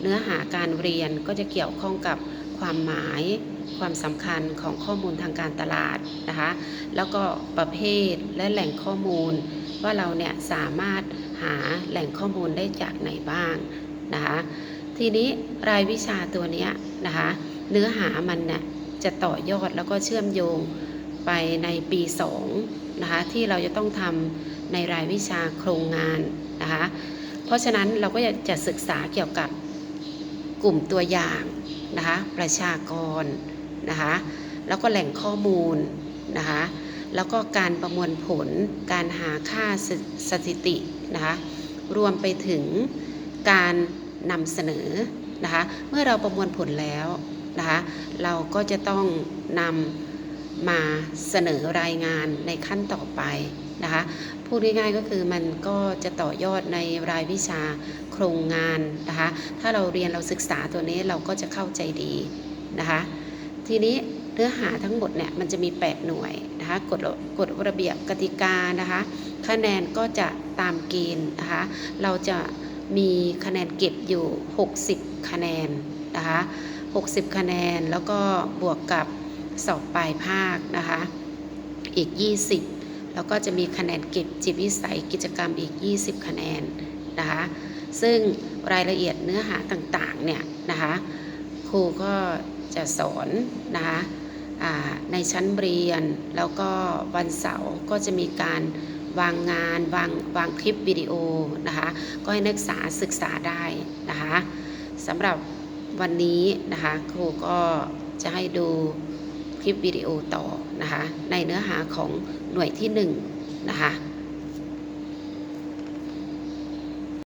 เนื้อหาการเรียนก็จะเกี่ยวข้องกับความหมายความสำคัญของข้อมูลทางการตลาดนะคะ แล้วก็ประเภทและแหล่งข้อมูล ว่าเราเนี่ยสามารถหาแหล่งข้อมูลได้จากไหนบ้างนะคะ ทีนี้รายวิชาตัวนี้นะคะ เนื้อหามันเนี่ยจะต่อยอดแล้วก็เชื่อมโยงไปในปี2นะคะที่เราจะต้องทำในรายวิชาโครงงานนะคะ ราะฉะนั้นเราก็จะศึกษาเกี่ยวกับกลุ่มตัวอย่างนะคะประชากรนะคะแล้วก็แหล่งข้อมูลนะคะแล้วก็การประมวลผลการหาค่าสสถิตินะคะรวมไปถึงการนำเสนอนะคะเมื่อเราประมวลผลแล้วนะคะเราก็จะต้องนำมาเสนอรายงานในขั้นต่อไป นะคะ พูดง่ายๆก็คือมันก็จะต่อยอดในรายวิชาโครงงานนะคะ ถ้าเราเรียนเราศึกษาตัวนี้เราก็จะเข้าใจดีนะคะ ทีนี้เนื้อหาทั้งหมดเนี่ยมันจะมี 8 หน่วยนะคะกฎกฎระเบียบกติกานะคะ คะแนนก็จะตามเกณฑ์นะคะ เราจะมีคะแนนเก็บอยู่ 60 คะแนนนะคะ 60 คะแนนแล้วก็บวกกับสอบปลายภาคนะคะ อีก 20 แล้วก็จะมีคะแนนเก็บจิตวิสัยกิจกรรมอีก 20 คะแนนนะคะซึ่งรายละเอียดเนื้อหาต่างๆเนี่ยนะคะครูก็จะสอนนะคะในชั้นเรียนแล้วก็วันเสาร์ก็จะมีการวางงานวางวางคลิปวิดีโอนะคะก็ให้นักศึกษาศึกษาได้นะคะสำหรับวันนี้นะคะครูก็จะให้ดู คลิปวิดีโอต่อนะคะในเนื้อหาของหน่วยที่1นะคะ